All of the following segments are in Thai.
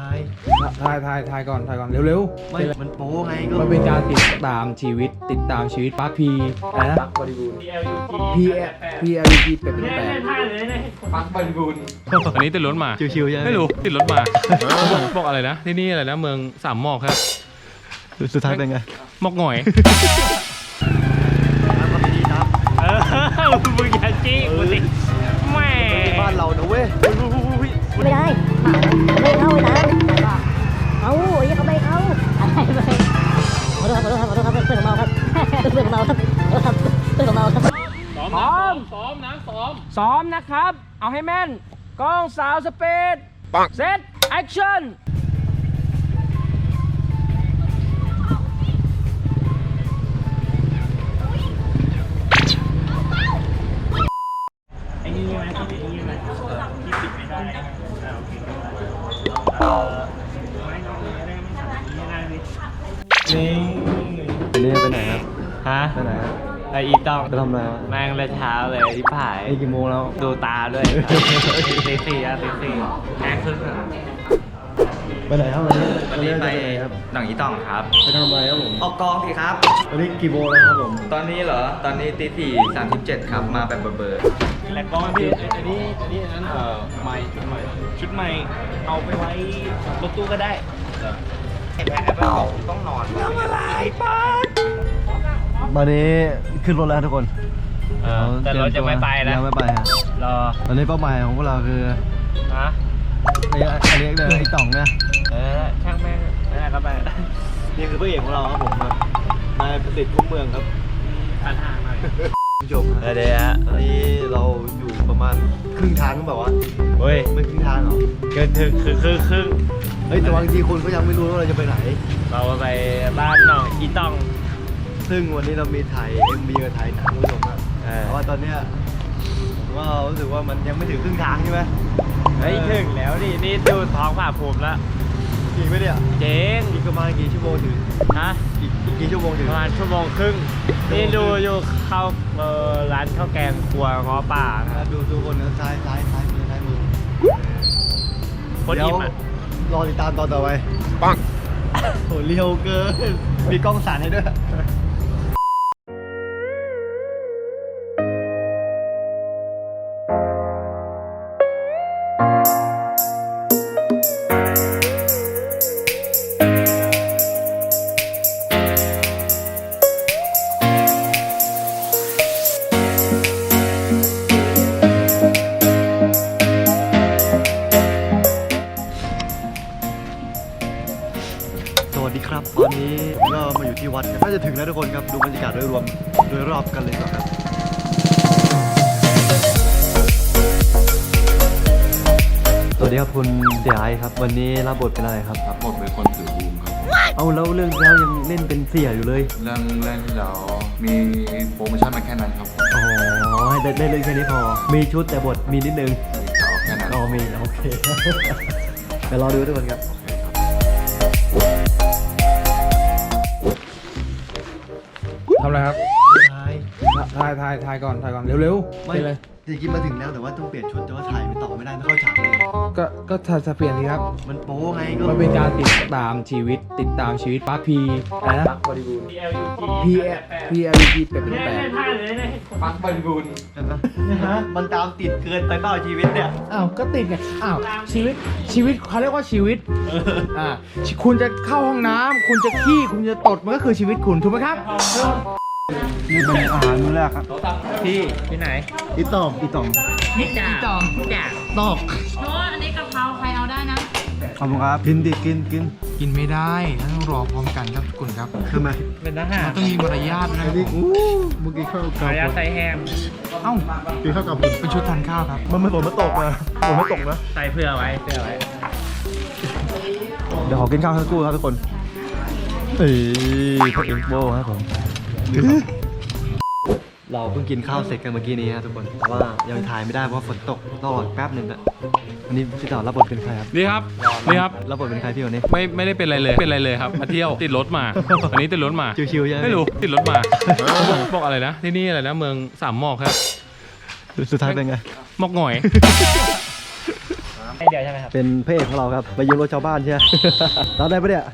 ถ่ายถ่ายถ่ายถ่ายก่อนถ่ายก่อนเร็วไม่มันโป้ไงก็ๆมันเป็นการติดตามชีวิตติดตามชีวิตปาร์คพีอะไรนะบริบูรณ์ P P L E G แปดเป็นแปดปักบริบูรณ์อันนี้ติดรถมาชิวๆใช่ไหมไม่รู้ติดรถมาบอกบอกอะไรนะที่นี่อะไรนะเมืองสามหมอกครับสุดท้ายเป็นไงหมอกหงอยน้ำก็ดีนะเออมึงอย่าจี้กูสิ ซ้อมซ้อมนะครับ เอาให้แม่นกล้องสาวสเปดเซตแอคชั่น ออีต้องไปทำอะไรวะแม่งเลยเช้าเลยที่ผายนี่กี่โมงแล้ว ดูตาด้วยตีสี่อะตีสี่แม่งขึ้นอะไปไหนครับวันนี้วันนี้ไปหนครับหนังอีต้องครับไปทำอะไรครับผมออกกองสิครับ วันนี้กี่โมงแล้วครับผม ตอนนี้เหรอ ตอนนี้ตีสี่สามสิบเจ็ดครับ มาแบบเบอร์และกล้องพี่อันนี้อันนี้อันนั้นเอ่อไม้ชุดใหม่ชุดใหม่เอาไปไว้รถตู้ก็ได้ๆเห็นไหมแอปเปิลบอกต้องนอนทำอะไรป้า วันนี้ขึ้นรถแล้วทุกคนเออแต่เราจะไม่ไปนะยังไม่ไปฮะรอตอนนี้เป้าหมายของพวกเราคือฮะไอ้อันนี้เลยไอ้ต่องนะเออช่างแม่งนั่นแหละก็ไปนี่คือพระเอกของเราครับผมครับนายประสิทธิ์พุ่มเมืองครับปัญหาหน่อยคุณผู้ชมครับเออเดี๋ยวฮะตอนนี้เราอยู่ประมาณครึ่งทางก็แบบว่าเฮ้ยไม่ครึ่งทางเหรอเกินถึงคือคือครึ่งเฮ้ยแต่บางทีคนก็ยังไม่รู้ว่าเราจะไปไหน เราไปบ้านหนองอีต้อง ซึ่งวันนี้เรามีถ่าย MV กับถ่ายหนังคุณผู้ชมครับเออ แต่ว่าตอนเนี้ยผมว่ารู้สึกว่ามันยังไม่ถึงครึ่งทางใช่ไหมเฮ้ยถึงแล้วดินี่ดูท้องผ่าภูมิแล้วจริงไหมเนี่ยเจ๊งอีกประมาณกี่ชั่วโมงถึงฮะอีกอีกกี่ชั่วโมงถึงประมาณชั่วโมงครึ่งนี่ดูอยู่เข้าเออร้านข้าวแกงครัวง้อป่าอะดูดูคนนะซ้ายซ้ายซ้ายมือซ้ายมือโคตรอิ่มอะเดี๋ยวรอติดตามตอนต่อไปปังโหเรียวเกินมีกล้องสารให้ด้วย ครับตอนนี้ก็มาอยู่ที่วัดน่าจะถึงแล้วทุกคนครับดูบรรยากาศโดยรวมโดยรอบกันเลยก่อนครับสวัสดีครับคุณเสียไอครับ วันนี้รับบทเป็นอะไรครับ รับบทเป็นคนถือบูมครับ เอาแล้วเรื่องที่แล้วยังเล่นเป็นเสียอยู่เลยเรื่องเรื่องที่เรามีโปรโมชั่นมาแค่นั้นครับผมอ๋อให้ได้ได้เล่นแค่นี้พอ มีชุดแต่บทมีนิดนึงจะเอาแค่นั้นอ๋อมีโอเคเดี๋ยวรอดูทุกคนครับ ทำอะไรครับใช่ถ่ายถ่ายถ่ายก่อนถ่ายก่อนเร็วๆไม่เป็นไรจริงๆมาถึงแล้วแต่ว่าต้องเปลี่ยนชุดแต่ว่าถ่ายไม่ต่อไม่ได้ไม่เข้าฉากเลยก็ก็ถ่ายจะเปลี่ยนสิครับมันโป้ไงก็มันเป็นการติดตามชีวิตติดตามชีวิตปาร์คพีอะไรนะ บริบูรณ์ P P L E G แปดเป็นแปดปักบริบูรณ์เห็นปะมันตามติดเกินไปเปล่าชีวิตเนี่ยอ้าวก็ติดไงอ้าวชีวิตชีวิตเขาเรียกว่าชีวิตอ่าคุณจะเข้าห้องน้ำคุณจะขี้คุณจะตดมันก็คือชีวิตคุณถูกไหมครับนี่เป็นอาหารมื้อแรกครับพี่ที่ไหนอีต่อมอีต่อมนี่จ่าจ่อมจ่าตอกโน้อันนี้กะเพราใครเอาได้นะขอบคุณครับกินดิกินกิน กินไม่ได้ต้องรอพร้อมกันครับคุณครับทำไมเป็นทหารต้องมีมารยาทนะอันนี้อู้เมื่อกี้ข้าวขอกับอนุญาตใส่แฮมเอ้ากินข้าวกับเป็นชุดทานข้าวครับ มันไม่ฝนมาตกนะฝนไม่ตกนะ ใส่เพื่อไว้เพื่อไว้เดี๋ยวขอกินข้าวสักครู่ครับทุกคนเอ้ยพระเอกโบครับผม เราเพิ่งกินข้าวเสร็จกันเมื่อกี้นี้ฮะทุกคน แต่ว่ายังถ่ายไม่ได้เพราะว่าฝนตกต้องรออีกแป๊บหนึ่งอะวันนี้พี่ต่อรับบทเป็นใครครับ นี่ครับ นี่ครับ รับบทเป็นใครพี่วันนี้ ไม่ไม่ได้เป็นอะไรเลย เป็นอะไรเลยครับ มาเที่ยวติดรถมาอันนี้ติดรถมา ชิวๆใช่ไหมไม่รู้ติดรถมาบอกบอกอะไรนะ ที่นี่อะไรนะเมืองสามหมอกครับ สุดท้ายเป็นไง หมอกหงอยให้เดียวใช่ไหมครับ เป็นพระเอกของเราครับ ไปยืมรถชาวบ้านใช่ไหมรับได้ปะเนี่ยอะ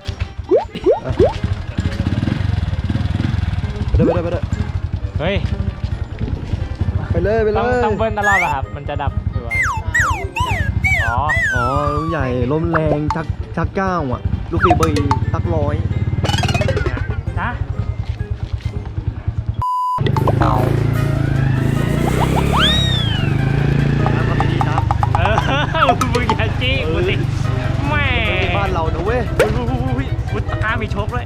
ไปเลยไปเลยไปเลย เฮ้ยไปเลยไปเลต้องยต้องเบิ้ลตลอดป่ะครับ มันจะดับหรือว่าอ๋อ อ๋อลุงใหญ่ลมแรงชักชักก้าวอะ ลูกฟีเบอร์ชักร้อยนะน้ำก็ไม่ดีนะเออมึงอย่าจี้กูสิแม่ที่บ้านเรานะเว้ย อุ้ยอุ้ยอุ้ยอุ้ยอุ้ยตะกร้ามีชกด้วย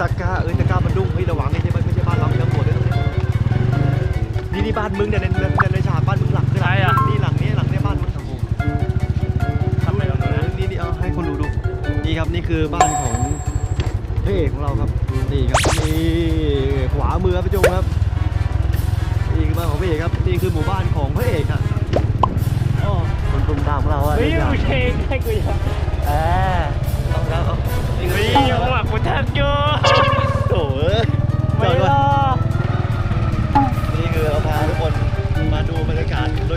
ตะกร้าเอ้ยตะกร้ามันดุ้งเฮ้ยระวังไอ้ใช่ไหมไม่ใช่บ้านเร นี่นี่บ้านมึงเนี่ยในในในในฉากบ้านมึงหลังใช่อะ นี่หลังนี้หลังนี้บ้านมึงโอ้โหทำไมตรงนั้นนี่นี่เอาให้คนดูดู นี่ครับนี่คือบ้านของพระเอกของเราครับ นี่ครับนี่ขวามือครับพี่จงครับนี่คือบ้านของพระเอกครับนี่คือหมู่บ้านของพระเอกครับอ๋อคนกลุ่มดาวของเราอะเฮ้ยนี่ครับโอเคให้กูยังเออเอาครับเอานี่คือ เฮ้ยยังหวะกูทักอยู่โถ่เอ้ยจไม่อดก่อนรอนี่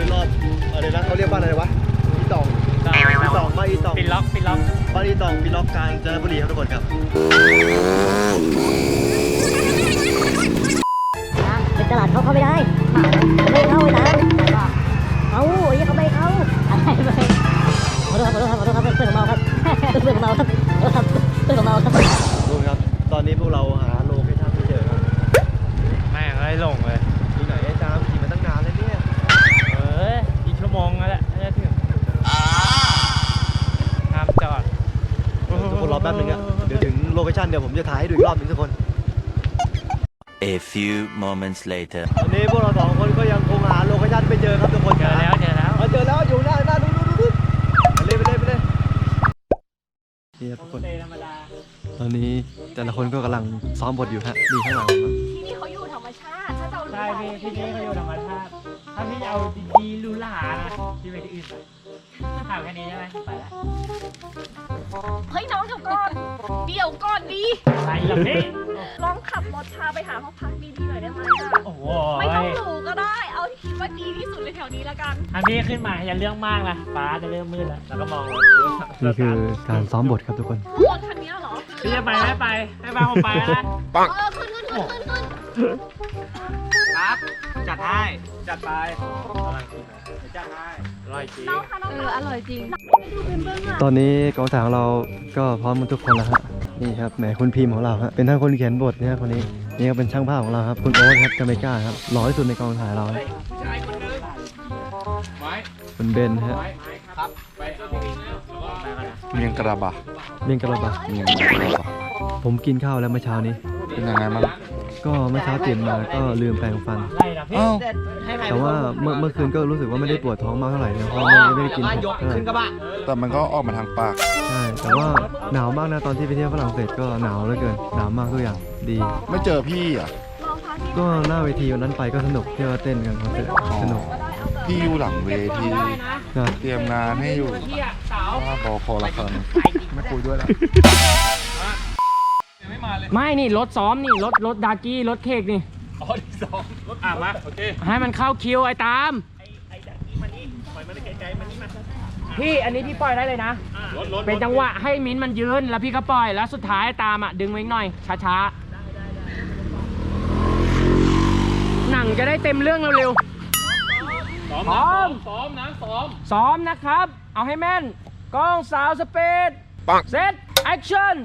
ยรอบอะไรนะเขาเรียกบ้านอะไรวะอีตองอีตองบ้านอีตองปิดล็อกปิดล็อกบ้านอีตองปีล็อกกลางจันทบุรีครับทุกคนครับเป็นตลาดเขาเข้าไม่ได้ไม่เข้าไปนะเอาไอ้เหี้ยเขาไม่เข้าอะไรไปขอโทษครับขอโทษครับขอโทษครับเพื่อนผมเมาครับเพื่อนผมเมาครับขอโทษครับเพื่อนผมเมาครับดูครับ ตอนนี้พวกเราหาโลเคชั่นไม่เจอครับแม่งเลยหลงเลย อยู่ไหนไอ้จามขี่มาตั้งนานเลยเนี่ย เอออีกชั่วโมงนั่นแหละน่าจะถึงห้ามจอด ทุกคนรอแป๊บนึงอะเดี๋ยวถึงโลเค ชั่นเดี๋ยวผมจะถ่ายให้ดูอีกรอบหนึงทุกคน A few moments later. ตอนนี้พวกเราสองคนก็ยังคงหาโลเคชั่นไม่เจอครับทุกคนเจอแล้วเจอแล้วเอาเจอแล้วอยู่หน้าหน้าดูดูดูดูไปเลยไปเลยไปเลยนี่ครับทุกคนธรรมดาตอนนี้แต่ละคนก็กำลังซ้อมบทอยู่ฮะนี่ข้างหลังผมครับที่นี่เขาอยู่ธรรมชาติ ถ้าจะเอาใช่พี่ที่นี่เขาอยู่ธรรมชาติถ้าพี่เอาดีๆหรูหรานะพี่ไปที่อื่นไปถามแค่นี้ใช่ไหมไปละ เฮ้ยน้องเดี๋ยวก่อน เดี๋ยวก่อนดีไปหรอพี่ลองขับรถพาไปหาห้องพักดีๆหน่อยได้ไหมอะโอ้โหไม่ต้องหรูก็ได้ เอาที่คิดว่าดีที่สุดในแถวนี้ละกันถ้าพี่ขึ้นมาอย่าเรื่องมากนะฟ้าจะเริ่มมืดแล้วแล้วก็มองรถนี่คือการซ้อมบทครับทุกคน รถคันนี้เหรอพี่จะไปไม่ไปไม่ไปผมไปแล้วนะ เออขึ้นขึ้นขึ้นขึ้นขึ้นครับจัด ให้ จัดไปกำลังกินนะจัดให้อร่อยจริงน้องคะน้องเอออร่อยจริงดูเป็นเบื้องหลังตอนนี้กองถ่ายของเราก็พร้อมกันทุกคนแล้วฮะนี่ครับแหมคุณพิมพ์ของเราฮะเป็นทั้งคนเขียนบทเนี่ยคนนี้นี่ก็เป็นช่างภาพของเราครับคุณโอ๊ตครับจาเมกาครับหล่อที่สุดในกองถ่ายเราครับคุณเบนฮะเมียงกระบะเมียงกระบะเมียงกระบะผมกินข้าวแล้วเมื่อเช้านี้ เป็นยังไงบ้างก็เมื่อเช้าตื่นมาก็ลืมแปรงฟัน ไล่นะพี่ อ้าวแต่ว่าเมื่อเมื่อคืนก็รู้สึกว่าไม่ได้ปวดท้องมากเท่าไหร่นะเพราะไม่ไม่ได้กินเผ็ดเท่าไหร่แต่มันก็ออกมาทางปาก ใช่แต่ว่าหนาวมากนะตอนที่ไปเที่ยวฝรั่งเศสก็หนาวเหลือเกินหนาวมากทุกอย่างดี ไม่เจอพี่อะลองพาที่ก็หน้าเวทีวันนั้นไปก็สนุกเที่ยวเต้นกันคอนเสิร์ตสนุกก็ได้เอาแบบพี่อยู่หลังเวทีนะเตรียมงานให้อยู่พี่อะเสาว่าบอคอละครังไม่คุยด้วยแล้วไม่นี่รถซ้อมนี่รถรถดากี้รถเค้กนี่ อ๋อที่ซ้อมรถอะมาโอเคให้มันเข้าคิวไอ้ตาม ไอ้ดากี้มันนี่ปล่อยมันไกลๆมันนี่มาพี่อันนี้พี่ปล่อยได้เลยนะเป็นจังหวะให้มิ้นท์มันยืนแล้วพี่ก็ปล่อยแล้วสุดท้ายตามอะดึงไว้อีกหน่อย ช้าๆหนังจะได้เต็มเรื่องเร็วๆซ้อมซ้อมนะซ้อมซ้อมนะครับ เอาให้แม่นกล้องสาวสเปดเซตแอคชั่น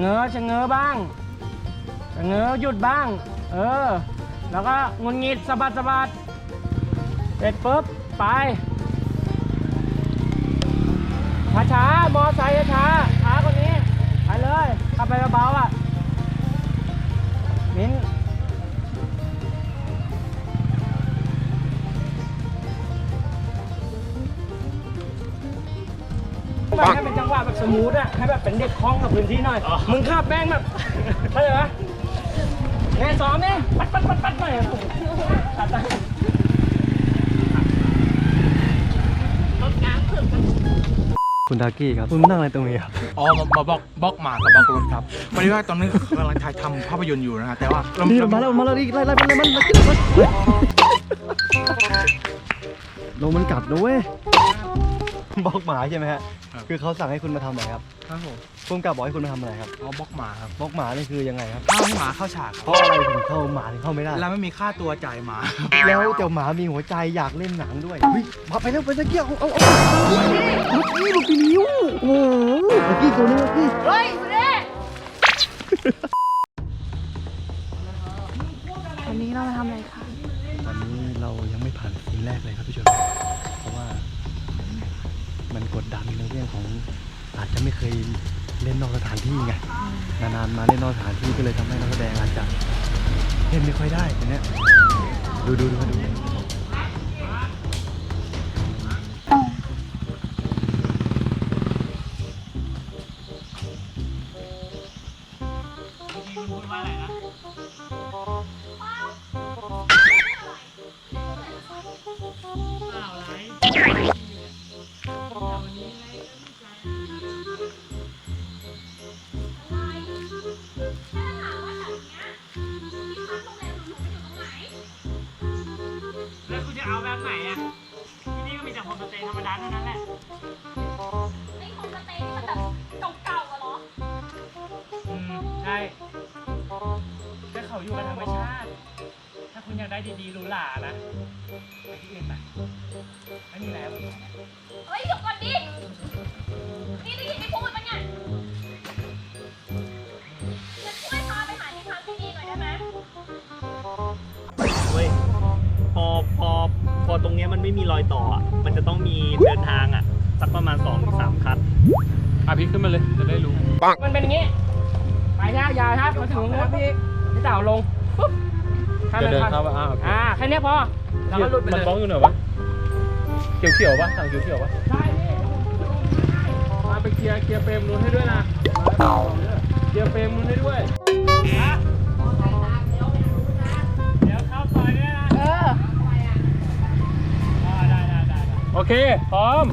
เง้อชะเง้อบ้างชะเง้อหยุดบ้าง เออ แล้วก็งุนงิดสะบัดสะบัดเสร็จปุ๊บไปช้าช้าๆมอไซค์ช้าช้ากว่านี้ ไปเลยขับไปเบาๆอะ สมูทอะให้แบบเป็นเด็กคล่องกับพื้นที่หน่อย มึงขับแม่งแบบเข้าใจปะแม่ซ้อมเนี่ยปัดปัดปัดปัดหน่อยอะตัดตัดคุณดากี้ครับ คุณนั่งอะไรตรงนี้ครับ อ๋อมามาบล็อกบล็อกหมากับบล็อกรถครับพอดีว่าตอนนี้กำลังถ่ายทำภาพยนตร์อยู่นะฮะแต่ว่าเรานี่เรามาแล้วมาแล้วนี่ไล่ไล่มันไล่มันไล่มันลงมันกัดนะเว้ย บอกหมาใช่ไหมฮะคือเขาสั่งให้คุณมาทำอะไรครับครับผมพุ่มกับบอกให้คุณมาทำอะไรครับอ๋อบล็อกหมาครับบอกหมานี่คือยังไงครับเข้าให้หมาเข้าฉากครับเพราะอะไรถึงเข้าหมาถึงเข้าไม่ได้ แล้วไม่มีค่าตัวจ่ายหมาแล้วแต่หมามีหัวใจอยากเล่นหนังด้วยเฮ้ยมาไปแล้วไปตะเกียบเอาเอาเอาลูกนี้ลูกปีนิ้วโอ้โหตะกี้ตัวนึงตะกี้เฮ้ยคุณเด้วันนี้เรามาทำอะไรคะวันนี้เรายังไม่ผ่านซีนแรกเลยครับพี่ชนเพราะว่า มันกดดันในเรื่องของอาจจะไม่เคยเล่นนอกสถานที่ไงนานๆมาเล่นนอกสถานที่ก็เลยทำให้นักแสดงอาจจะเล่นไม่ค่อยได้เนี้ยดูดูดูดู เอาแบบไหนอะที่นี่ก็มีแต่โฮมสเตย์ธรรมดาเท่านั้นแหละ ไอ้โฮมสเตย์นี่มันแบบเก่าๆอะเหรอ อืมใช่ถ้าเขาอยู่กับธรรมชาติ ถ้าคุณอยากได้ดีๆหรูหรานะไปที่อื่นไปไม่มีแล้ว ไม่มีรอยต่ออะมันจะต้องมีเดินทางอะ สักประมาณ2อถึงสามคันอะพี่ขึ้นมาเลยจะได้รู้มันเป็นอย่างงี้ไปนะยาวครับมาถึงตรงนู้นพี่พี่เต่าลงปุ๊บข้ามไปเดินข้ามเข้าไปอ่าโอเคอ่าแค่เนี้ยพอแล้วก็หลุดไปมันเลยบล็อกอยู่ไหนวะเขียวเขียวๆปะทางเขียวเขียวๆปะใช่พี่มาไปเคลียร์เคลียร์เฟรมนู้นให้ด้วยนะเคลียร์เฟรมนู้นให้ด้วย เค พร้อม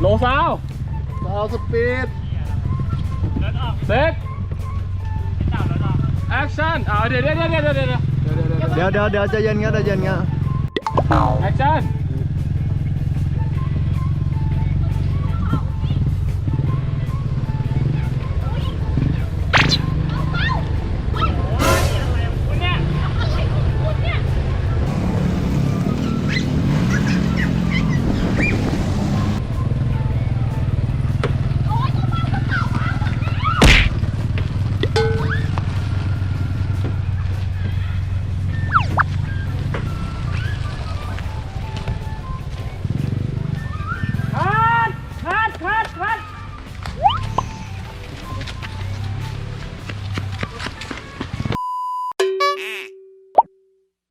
โลซาวเอาสปีดรถออกเซ็ตพี่เต่ารถออกแอคชั่นอ่าเดี๋ยวเดี๋ยวเดี๋ยวเดี๋ยวเดี๋ยวเดี๋ยวเดี๋ยวเดี๋ยวใจะเย็นงั้นใจเย็นงั้นแอคชั่น